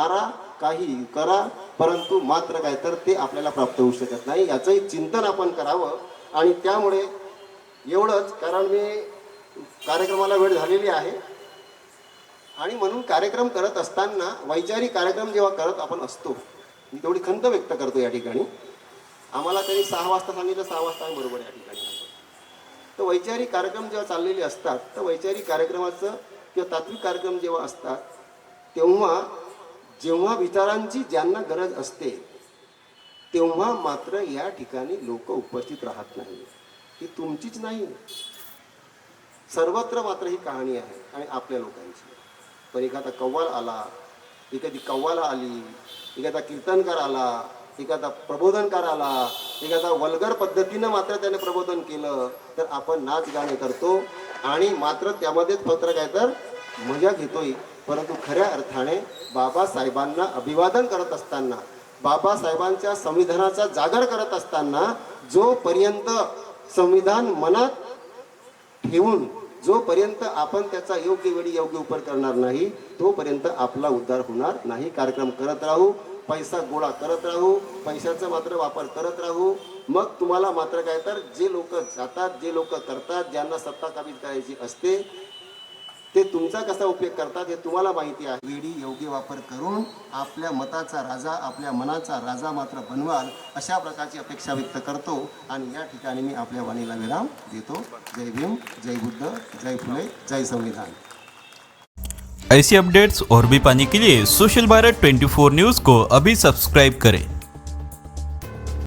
मारा काही करा परंतु मात्र काय तर ते आपल्याला प्राप्त होऊ शकत नाही. याचंही चिंतन आपण करावं. आणि त्यामुळे एवढंच कारण मी कार्यक्रमाला वेळ झालेली आहे. आणि म्हणून कार्यक्रम करत असताना वैचारिक कार्यक्रम जेव्हा करत आपण असतो मी तेवढी खंत व्यक्त करतो या ठिकाणी. आम्हाला त्यांनी सहा वाजता सांगितलं सहा वाजता बरोबर या ठिकाणी तर वैचारिक कार्यक्रम जेव्हा चाललेले असतात तर वैचारिक कार्यक्रमाचं किंवा तात्विक कार्यक्रम जेव्हा असतात तेव्हा जेव्हा विचारांची ज्यांना गरज असते तेव्हा मात्र या ठिकाणी लोक उपस्थित राहत नाही. ही तुमचीच नाही. सर्वत्र मात्र ही कहाणी आहे आणि आपल्या लोकांची. पण एखादा कव्वाल आला एखादी कव्वाला आली एखादा कीर्तनकार आला एखादा प्रबोधनकार आला एखादा वल्गर पद्धतीनं मात्र त्याने प्रबोधन केलं तर आपण नाच गाणे करतो आणि मात्र त्यामध्येच पत्र काय तर मजा घेतोय परंतु खऱ्या अर्थाने बाबासाहेबांना अभिवादन करत असताना बाबासाहेबांच्या संविधानाचा जागर करत असताना जोपर्यंत संविधान मनात ठेवून जोपर्यंत आपण त्याचा योग्य वेळी योग्य उपयोग करणार नाही तोपर्यंत आपला उद्धार होणार नाही. कार्यक्रम करत राहू पैसा गोळा करत राहू पैशाचा मात्र वापर करत राहू. मग तुम्हाला मात्र काय तर जे लोक जातात जे लोक करतात ज्यांना सत्ता काबीज करायची असते ते तुमचा कसा उपयोग करतात हे तुम्हाला माहिती आहे. वेळी योग्य वापर करून आपल्या मताचा राजा आपल्या मनाचा राजा मात्र बनवाल अशा प्रकारची अपेक्षा व्यक्त करतो. आणि या ठिकाणी मी आपल्या वाणीला विराम देतो. जय भीम जय बुद्ध जय फुले जय संविधान. ऐसी अपडेट्स और भी पाने के लिए सोशल भारत 24 न्यूज़ को अभी सब्सक्राइब करें।